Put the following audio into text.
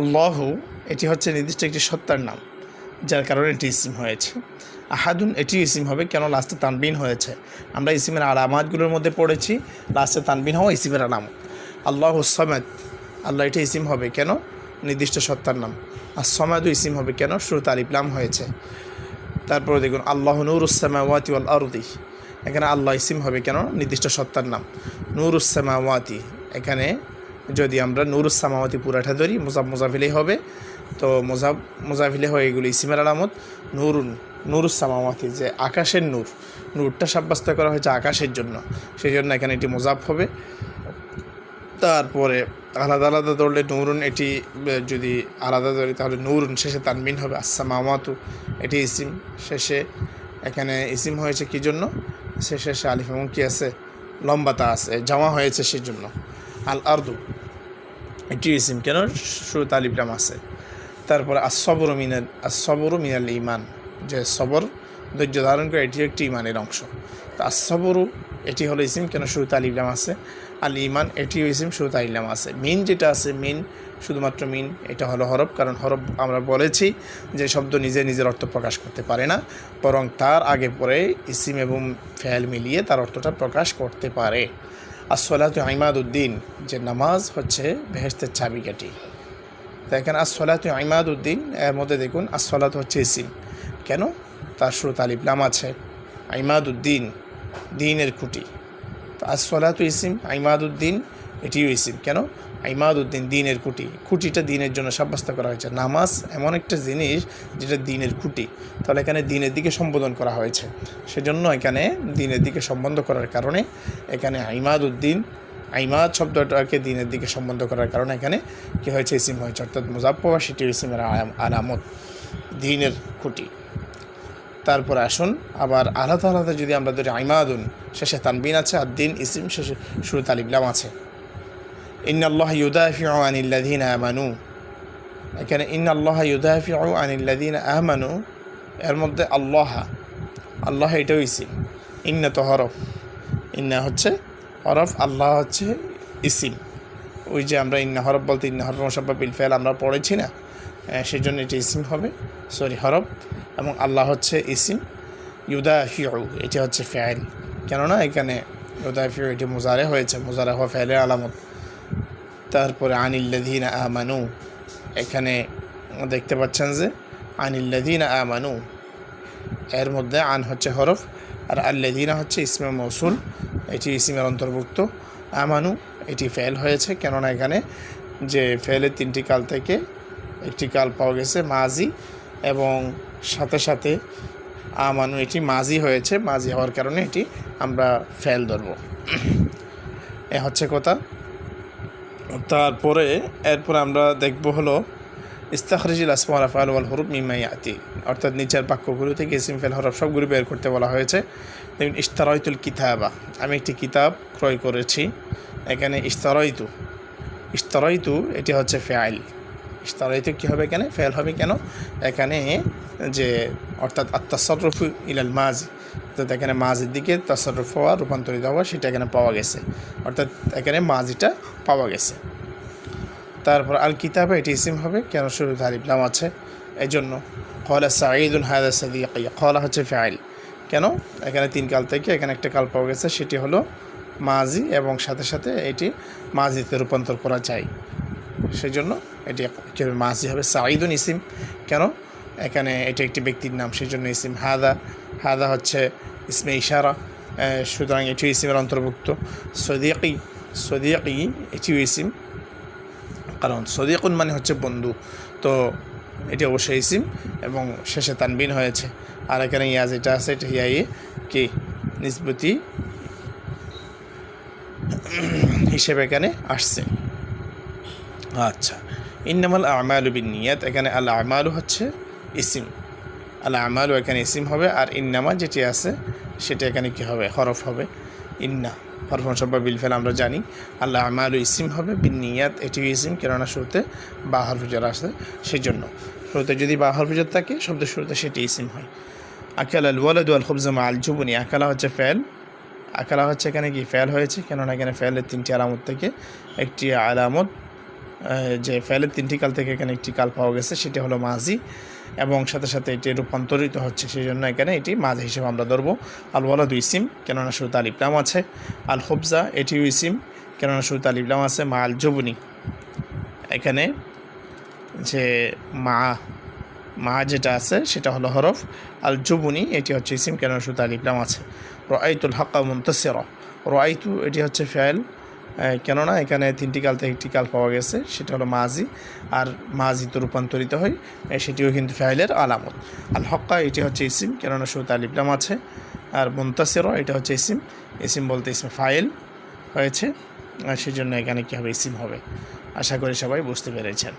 আল্লাহ, এটি হচ্ছে নির্দিষ্ট একটি সত্তার নাম, যার কারণে এটি ইসিম হয়েছে। আহাদুন, এটি ইসিম হবে কেন লাস্টে তানবিন হয়েছে? আমরা ইসিমের আলামাতগুলোর মধ্যে পড়েছি, লাস্টে তানবিন হওয়া ইসিমের আলামত আল্লাহ সমেদ, আল্লাহ, এটি ইসিম হবে কেন? নির্দিষ্ট সত্তার নাম। আর সমাদু ইসিম হবে কেন? শ্রুত আলিপ্লাম হয়েছে। তারপরে দেখুন, আল্লাহ নুরুসামাওয়াতি ওয়াল আরদি, এখানে আল্লাহ ইসিম হবে কেন? নির্দিষ্ট সত্তার নাম। নুরুসামাওয়াতি এখানে যদি আমরা নুরুসামাওয়াতি পুরাটা ধরি, মোজাব মোজাফিলেই হবে। তো মোজাব মোজাফিলে হয় এগুলি ইসিমের আলামত। নুরুন নুরুসামাওয়াতি যে আকাশের নূর, নূরটা সাব্যস্ত করা হয়েছে আকাশের জন্য। সেই জন্য এখানে এটি মোজাব হবে। তারপরে আলাদা আলাদা ধরলে নুরুন এটি যদি আলাদা ধরি, তাহলে নুরুন শেষে তানবিন হবে। আসামামাতু এটি ইসিম শেষে। এখানে ইসিম হয়েছে কি জন্য? সে শেষে আলিফ এবং কি আছে? লম্বাতা আছে, জামা হয়েছে সেই জন্য আল আর্দু এটি ইসিম কেন? শুরুত আলিফলাম আছে। তারপরে আসবর মিনাল আসবর মিনাল ইমান যে সবর ধৈর্য ধারণ করে, এটি একটি ইমানের অংশ। তো আসবরু এটি হলো ইসিম কেন? শুরুত আলিফলাম আছে। আল ইমান এটিও ইসিম শুরুত আলিফলাম আছে। মিন যেটা আছে, মিন শুধুমাত্র মিন, এটা হলো হরফ। কারণ হরফ আমরা বলেছি যে শব্দ নিজে নিজের অর্থ প্রকাশ করতে পারে না, বরং তার আগে পরে ইসিম এবং ফেল মিলিয়ে তার অর্থটা প্রকাশ করতে পারে। আসলাত ইমাদ উদ্দিন যে নামাজ হচ্ছে বেহেস্তের চাবিকাঠি। তো এখানে আসলাত ইমাদ উদ্দিন এর মধ্যে দেখুন আসলাত হচ্ছে ইসিম। কেন? তার শুরুত নাম আছে। ইমাদ উদ্দিন দিনের খুঁটি। তো আসলাত ইসিম ইমাদ উদ্দিন এটিও ইসিম। কেন? ইমাদ উদ্দিন দিনের খুঁটি। খুঁটিটা দিনের জন্য সাব্যস্ত করা হয়েছে। নামাজ এমন একটা জিনিস যেটা দিনের খুঁটি। তাহলে এখানে দিনের দিকে সম্বোধন করা হয়েছে। সেজন্য এখানে দিনের দিকে সম্বন্ধ করার কারণে এখানে আইমাদ উদ্দিন আইমাদ শব্দটাকে দিনের দিকে সম্বন্ধ করার কারণে এখানে কী হয়েছে, ইসিম হয়েছে। অর্থাৎ মুজাফা সেটি ইসিমের আলাম- আলামত, দিনের খুঁটি। তারপর আসুন, আবার আলাদা আলাদা যদি আমরা ধরি আইমাদুন শেষে তানবিন আছে, আর দিন, ইসিম শেষে শুরু তালিবলাম আছে। ইন্নাল্লাহ ইউদাফিউ আনিল্লাযীন আমানু এখানে ইন্নাল্লাহ ইউদাফিউ আনিল্লাযীন আমানু এর মধ্যে আল্লাহ আল্লাহ এটাও ইসিম। ইন্না তো হরফ। ইন্না হচ্ছে হরফ, আল্লাহ হচ্ছে ইসিম। ওই যে আমরা ইন্না হরফ বলতে, ইন্না হরফ মোসাব্বা বিল ফেল আমরা পড়েছি না? সেই জন্য এটি ইসিম হবে। সরি, হরফ। এবং আল্লাহ হচ্ছে ইসিম। ইউদাফিউ এটি হচ্ছে ফেল কেননা এখানে ইউদাফিউ এটি মোজারে হয়েছে। মোজারে হওয়া ফেলের আলামত। তারপরে আনিল্লাদিন আমানু। এখানে দেখতে পাচ্ছেন যে আনিল্লাদিন আমানু। এর মধ্যে আন হচ্ছে হরফ, আর আল্লাদিনা হচ্ছে ইসমে মৌসুল এটি ইসিমের অন্তর্ভুক্ত। আমানু, এটি ফেল হয়েছে কেননা এখানে যে ফেলের তিনটি কাল থেকে একটি কাল পাওয়া গেছে মাজি, এবং সাথে সাথে আমানু এটি মাজি হয়েছে। মাজি হওয়ার কারণে এটি আমরা ফেল ধরব। এ হচ্ছে কথা। তারপরে, এরপর আমরা দেখব হলো, ইস্তাখরিজুল আসমাল আফআল ওয়াল হরুফ মিম্মা ইয়াতি। অর্থাৎ নিচের বাক্যগুলো থেকে ইসিম ফেল হরফ সবগুলো বের করতে বলা হয়েছে। দেখুন ইস্তারয়তুল কিতাবা। আমি একটি কিতাব ক্রয় করেছি। এখানে ইস্তারয়তু ইস্তারয়তু এটি হচ্ছে ফেয়াইল ইস্তারয়তু কী হবে এখানে? ফেল হবে কেন? এখানে যে, অর্থাৎ আত্মাসরফ ইলাল মাজি। অর্থাৎ এখানে মাঝির দিকে তাসরফ হওয়া, রূপান্তরিত হওয়া, সেটা এখানে পাওয়া গেছে। অর্থাৎ এখানে মাঝিটা পাওয়া গেছে। তারপর আল কিতাবে, এটি ইসিম হবে, কেন শুরু আলিফলাম আছে? এই জন্য কলা সাঈদুল হায়দা সাদিয়া কলা হচ্ছে ফাইল কেন? এখানে তিন কাল থেকে এখানে একটা কাল পাওয়া গেছে, সেটি হলো মাজি এবং সাথে সাথে এটি মাঝিতে রূপান্তর করা যায়। সেই জন্য এটি কী হবে? সাঈদুন ইসিম। কেন? এখানে এটি একটি ব্যক্তির নাম সেই জন্য ইসিম হাদা হাদা হচ্ছে ইসমে ইশারা সুতরাং এটিও ইসিমের অন্তর্ভুক্ত সদিয়াকি সদিয়াকি এটিও ইসিম কারণ সদিকুন মানে হচ্ছে বন্ধু তো এটি অবশ্যই ইসিম এবং শেষে তানবিন হয়েছে আর এখানে ইয়া যেটা আছে এটা ইয়াই কি নিসবতি হিসেবে এখানে আসছে। আচ্ছা। ইন্নামাল আমালু বিন নিয়াত এখানে আল আমালু হচ্ছে ইসিম। আল আমালু এখানে ইসিম হবে, আর ইন্নামা যেটি আছে, সেটা এখানে কি হবে? হরফ হবে। ইন্না, হরফ সব্বা বিলফেল আমরা জানি। আল্লাহ আমালু ইসিম হবে, বিন নিয়াত এটিও ইসিম, কেননা শুরুতে বা হরফুজার আসে সেই জন্য শুরুতে যদি বা হরফুজার থাকে, শব্দের শুরুতে সেটি ইসিম হয়। আকাল আল ওয়ালাদু আল খুবজামা আল জুবনি, আকালা হচ্ছে ফেল। আকালা হচ্ছে এখানে কি? ফেল হয়েছে, কেননা এখানে ফেলের তিনটি আলামত থেকে একটি আলামত যে ফেলের তিনটি কাল থেকে এখানে একটি কাল পাওয়া গেছে, সেটি হলো মাঝি এবং সাথে সাথে এটি রূপান্তরিত হচ্ছে সেই জন্য এখানে এটি মাঝি হিসেবে আমরা ধরবো। আল ওয়ালাদ ইসিম, কেননা শুরুতে ইবলাম আছে। আল হবজা এটিও ইসিম, কেননা শুরুতে ইবলাম আছে। মা আল জবুনি এখানে যে মা মা যেটা আছে, সেটা হলো হরফ। আল জুবুনি এটি হচ্ছে ইসিম কেন শুধু আলিফলাম আছে। রআইতুল হাক্কা মুন্তাসির, রআইতু, এটি হচ্ছে ফেল। কেননা এখানে তিনটি কাল থেকে একটি কাল পাওয়া গেছে, সেটা হলো মাজি আর মাঝি তো রূপান্তরিত হয় সেটিও কিন্তু ফাইলের আলামত। আল হক্কা, এটি হচ্ছে ইসিম, কেননা শুধু আলিবলাম আছে। আর মুন্তাসেরও এটা হচ্ছে ইসিম। ইসিম বলতে ইসিম ফাইল হয়েছে, আর সেই জন্য এখানে কী হবে? ইসিম হবে। আশা করি সবাই বুঝতে পেরেছেন।